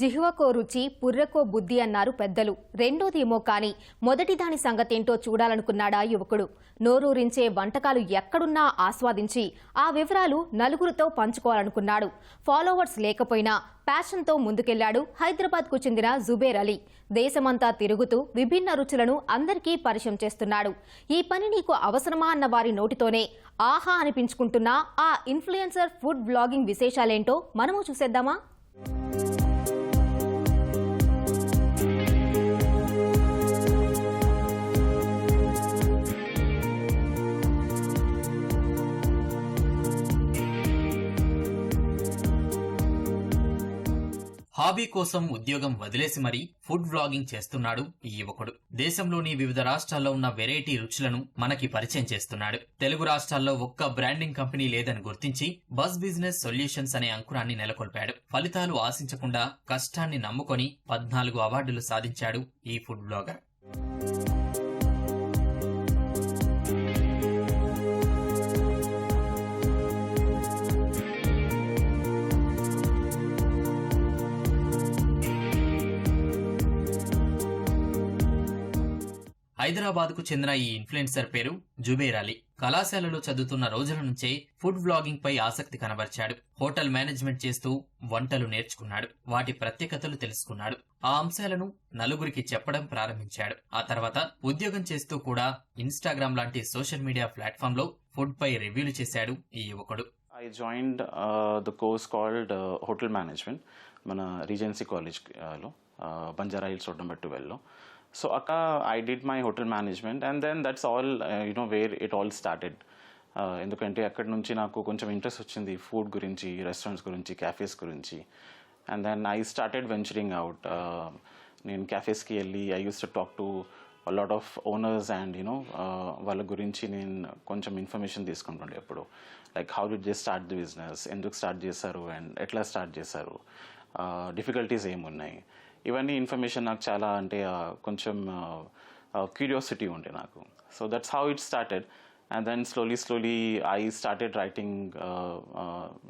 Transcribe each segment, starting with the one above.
జిహ్వకో రుచి పుర్రకో బుద్ధి అన్నారు పెద్దలు. రెండోదేమో కాని మొదటి దాని సంగతేంటో చూడాలనుకున్నాడా యువకుడు. నోరూరించే వంటకాలు ఎక్కడున్నా ఆస్వాదించి ఆ వివరాలు నలుగురితో పంచుకోవాలనుకున్నాడు. ఫాలోవర్స్ లేకపోయినా ప్యాషన్తో ముందుకెళ్ళాడు హైదరాబాద్కు చెందిన జుబేర్ అలీ. దేశమంతా తిరుగుతూ విభిన్న రుచులను అందరికీ పరిచయం చేస్తున్నాడు. ఈ పని నీకు అవసరమా అన్న వారి నోటితోనే ఆహా అనిపించుకుంటున్న ఆ ఇన్ఫ్లుయెన్సర్ ఫుడ్ బ్లాగింగ్ విశేషాలేంటో మనము చూసేద్దామా? హాబీ కోసం ఉద్యోగం వదిలేసి మరీ ఫుడ్ వ్లాగింగ్ చేస్తున్నాడు ఈ యువకుడు. దేశంలోని వివిధ రాష్ట్రాల్లో ఉన్న వెరైటీ రుచులను మనకి పరిచయం చేస్తున్నాడు. తెలుగు రాష్ట్రాల్లో ఒక్క బ్రాండింగ్ కంపెనీ లేదని గుర్తించి బస్ బిజినెస్ సొల్యూషన్స్ అనే అంకురాన్ని నెలకొల్పాడు. ఫలితాలు ఆశించకుండా కష్టాన్ని నమ్ముకొని పద్నాలుగు అవార్డులు సాధించాడు ఈ ఫుడ్ బ్లాగర్. హైదరాబాద్కు చెందిన ఈ ఇన్ఫ్లుయెన్సర్ పేరు జుబేర్ అలీ. కళాశాలలో చదువుతున్న రోజుల నుంచే ఫుడ్ వ్లాగింగ్ పై ఆసక్తి కనబర్చాడు. హోటల్ మేనేజ్మెంట్ చేస్తూ వంటలు నేర్చుకున్నాడు. వాటి ప్రత్యేకతలు తెలుసుకున్నాడు. ఆ అంశాలను నలుగురికి చెప్పడం ప్రారంభించాడు. ఆ తర్వాత ఉద్యోగం చేస్తూ కూడా ఇన్స్టాగ్రామ్ లాంటి సోషల్ మీడియా ప్లాట్ఫామ్లో ఫుడ్ పై రివ్యూలు చేశాడు ఈ యువకుడు. I join the course called hotel management మన రీజెన్సీ కాలేజ్లో బంజారా హిల్స్ రోడ్ నెంబర్ ట్వెల్వ్లో సో అక్క I did my hotel management and then that's all you know where it all started ఎందుకంటే అక్కడి నుంచి నాకు కొంచెం ఇంట్రెస్ట్ వచ్చింది ఫుడ్ గురించి రెస్టారెంట్స్ గురించి క్యాఫేస్ గురించి. And then I started venturing out నేను క్యాఫేస్కి వెళ్ళి I use to talk to lot of owners and you know వాళ్ళ గురించి నేను కొంచెం ఇన్ఫర్మేషన్ తీసుకుంటుండే ఎప్పుడు. Like how did just start the business ఎందుకు స్టార్ట్ చేశారు? అండ్ ఎట్లా స్టార్ట్ చేశారు? Uh, డిఫికల్టీస్ ఏమున్నాయి? ఇవన్నీ ఇన్ఫర్మేషన్ నాకు చాలా అంటే కొంచెం క్యూరియాసిటీ ఉండే నాకు. So that's how it started and then slowly slowly I started writing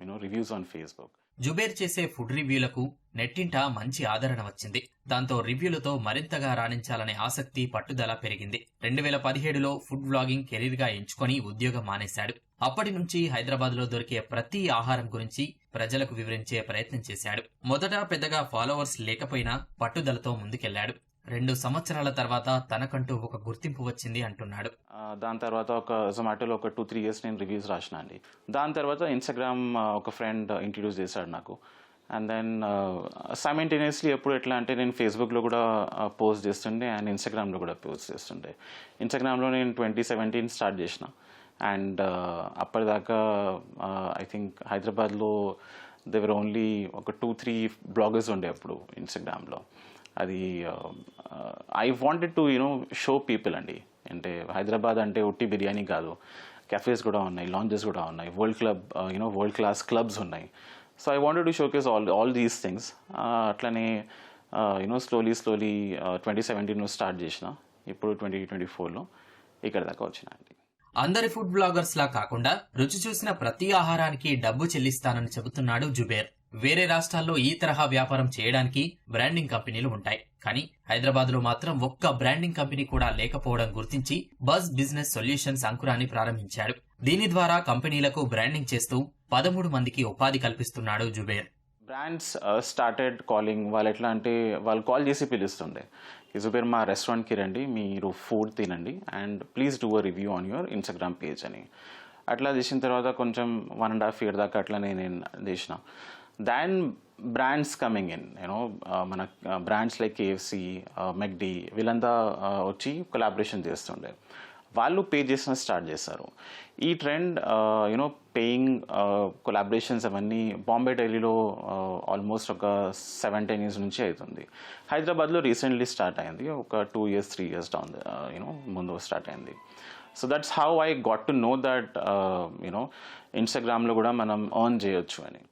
you know reviews on Facebook Zubair చేసే ఫుడ్ రివ్యూలకు నెట్టింట మంచి ఆదరణ వచ్చింది. దాంతో రివ్యూలతో మరింతగా రాణించాలనే ఆసక్తి పట్టుదల పెరిగింది. రెండు వేల పదిహేడులో ఫుడ్ వ్లాగింగ్ కెరీర్గా ఎంచుకొని ఉద్యోగం మానేశాడు. అప్పటి నుంచి హైదరాబాద్లో దొరికే ప్రతి ఆహారం గురించి ప్రజలకు వివరించే ప్రయత్నం చేశాడు. మొదట పెద్దగా ఫాలోవర్స్ లేకపోయినా పట్టుదలతో ముందుకెళ్ళాడు. రెండు సంవత్సరాల తర్వాత తనకంటూ ఒక గుర్తింపు వచ్చింది అంటున్నాడు. దాని తర్వాత ఒక జొమాటోలో ఒక టూ త్రీ ఇయర్స్ నేను రివ్యూస్ రాసిన అండి. దాని తర్వాత ఇన్స్టాగ్రామ్ ఒక ఫ్రెండ్ ఇంట్రడ్యూస్ చేశాడు నాకు. అండ్ దెన్ సైమెంటేనియస్లీ ఎప్పుడు ఎట్లా అంటే నేను ఫేస్బుక్లో కూడా పోస్ట్ చేస్తుండే అండ్ ఇన్స్టాగ్రామ్లో కూడా పోస్ట్ చేస్తుండే. ఇన్స్టాగ్రామ్లో నేను ట్వంటీ సెవెంటీన్ స్టార్ట్ చేసిన. అండ్ uh, అప్పటిదాకా uh, ఐ థింక్ హైదరాబాద్లో దేవర్ ఓన్లీ ఒక టూ త్రీ బ్లాగర్స్ ఉండే అప్పుడు ఇన్స్టాగ్రామ్లో అది I wanted to you know show people అండి. అంటే హైదరాబాద్ అంటే ఒట్టి బిర్యానీ కాదు. కెఫేస్ కూడా ఉన్నాయి లాంజెస్ కూడా ఉన్నాయి world club you know world class clubs ఉన్నాయి. So I wanted to showcase all all these things అట్లనే యూనో స్లోలీ స్లోలీ ట్వంటీ సెవెంటీన్లో స్టార్ట్ చేసిన. ఇప్పుడు ట్వంటీ ట్వంటీ ఫోర్లో ఇక్కడ దాకా వచ్చిన అండి. అందరి ఫుడ్ బ్లాగర్స్ లా కాకుండా రుచి చూసిన ప్రతి ఆహారానికి డబ్బు చెల్లిస్తానని చెబుతున్నాడు జుబేర్. వేరే రాష్ట్రాల్లో ఈ తరహా వ్యాపారం చేయడానికి బ్రాండింగ్ కంపెనీలు ఉంటాయి. కానీ హైదరాబాద్లో మాత్రం ఒక్క బ్రాండింగ్ కంపెనీ కూడా లేకపోవడం గుర్తించి బస్ బిజినెస్ సొల్యూషన్స్ అంకురాన్ని ప్రారంభించాడు దీని ద్వారా కంపెనీలకు బ్రాండింగ్ చేస్తూ పదమూడు మందికి ఉపాధి కల్పిస్తున్నాడు జుబేర్. బ్రాండ్స్ స్టార్టెడ్ కాలింగ్ వాళ్ళు ఎట్లా అంటే వాళ్ళు కాల్ చేసి పిలుస్తుండే. ఇజుబేర్ మా రెస్టారెంట్కి రండి మీరు ఫుడ్ తినండి and please do a review on your Instagram page అని. అట్లా చేసిన తర్వాత కొంచెం వన్ అండ్ హాఫ్ ఇయర్ దాకా అట్లా నేను చేసిన. Then brands coming in you know మన బ్రాండ్స్ లైక్ కేఎఫ్సి మెక్డి వీళ్ళంతా uh, వచ్చి కొలాబరేషన్ చేస్తుండే. వాళ్ళు పే చేసిన స్టార్ట్ చేశారు. ఈ ట్రెండ్ యూనో పేయింగ్ కొలాబరేషన్స్ అవన్నీ బాంబే డైలీలో ఆల్మోస్ట్ ఒక సెవెన్ టెన్ ఇయర్స్ నుంచి అవుతుంది. హైదరాబాద్లో రీసెంట్లీ స్టార్ట్ అయింది. ఒక two years three years down you know ముందు స్టార్ట్ అయింది. So that's how I got to know that you know ఇన్స్టాగ్రామ్లో కూడా మనం ఎర్న్ చేయొచ్చు అని.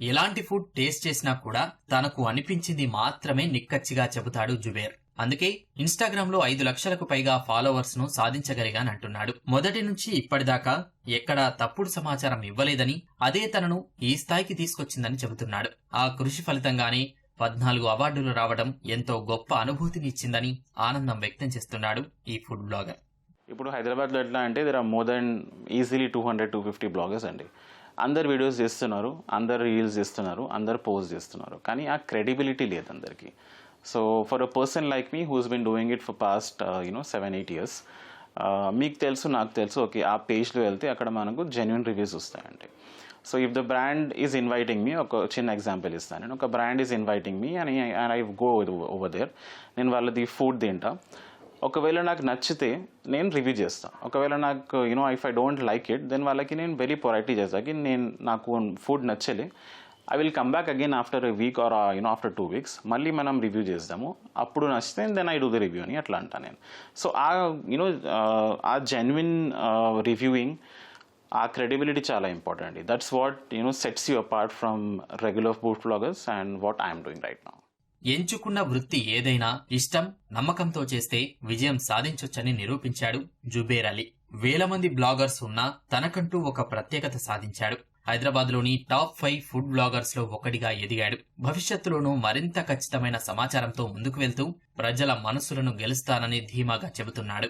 ఎలాంటి ఫుడ్ టేస్ట్ చేసినా కూడా తనకు అనిపించింది మాత్రమే నిక్కచ్చిగా చెబుతాడు జుబేర్. అందుకే ఇన్స్టాగ్రామ్లో ఐదు లక్షలకు పైగా ఫాలోవర్స్ను సాధించగలిగానంటున్నాడు. మొదటి నుంచి ఇప్పటిదాకా ఎక్కడా తప్పుడు సమాచారం ఇవ్వలేదని అదే తనను ఈ స్థాయికి తీసుకొచ్చిందని చెబుతున్నాడు. ఆ కృషి ఫలితంగానే పద్నాలుగు అవార్డులు రావడం ఎంతో గొప్ప అనుభూతినిచ్చిందని ఆనందం వ్యక్తం చేస్తున్నాడు ఈ ఫుడ్ బ్లాగర్. ఇప్పుడు హైదరాబాద్లో ఎట్లా అంటే there are more than easily two hundred two fifty bloggers అండి. అందరు వీడియోస్ చేస్తున్నారు అందరు రీల్స్ చేస్తున్నారు అందరు పోస్ట్ చేస్తున్నారు. కానీ ఆ క్రెడిబిలిటీ లేదు అందరికీ. So for a person like me who's been doing it for past you know seven eight years మీకు తెలుసు నాకు తెలుసు ఓకే ఆ పేజ్లో వెళ్తే అక్కడ మనకు జెన్యున్ రివ్యూస్ వస్తాయండి. So if the brand is inviting me ఒక చిన్న ఎగ్జాంపుల్ ఇస్తాను నేను. ఒక బ్రాండ్ ఈజ్ ఇన్వైటింగ్ మీ అని ఐ గో ఓవర్ దేర్ నేను వాళ్ళది ఫుడ్ తింటా. ఒకవేళ నాకు నచ్చితే నేను రివ్యూ చేస్తాను ఒకవేళ నాకు you know if I don't like it then వాళ్ళకి నేను వెరీ పొరైటీ చేస్తాకి నేను నాకు ఫుడ్ నచ్చలే. I will come back again after a week or you know after two weeks మళ్ళీ మనం రివ్యూ చేద్దాము అప్పుడు నచ్చితే then I do the review అని అట్లా అంటాను నేను. So uh you know uh genuine reviewing ఆ క్రెడిబిలిటీ చాలా important that's what you know sets you apart from regular food bloggers and what I'm doing right now ఎంచుకున్న వృత్తి ఏదైనా ఇష్టం నమ్మకంతో చేస్తే విజయం సాధించొచ్చని నిరూపించాడు జుబేర్ అలీ. వేల మంది బ్లాగర్స్ ఉన్నా తనకంటూ ఒక ప్రత్యేకత సాధించాడు. హైదరాబాద్లోని టాప్ ఫైవ్ ఫుడ్ బ్లాగర్స్లో ఒకటిగా ఎదిగాడు. భవిష్యత్తులోనూ మరింత ఖచ్చితమైన సమాచారంతో ముందుకు వెళ్తూ ప్రజల మనసులను గెలుస్తానని ధీమాగా చెబుతున్నాడు.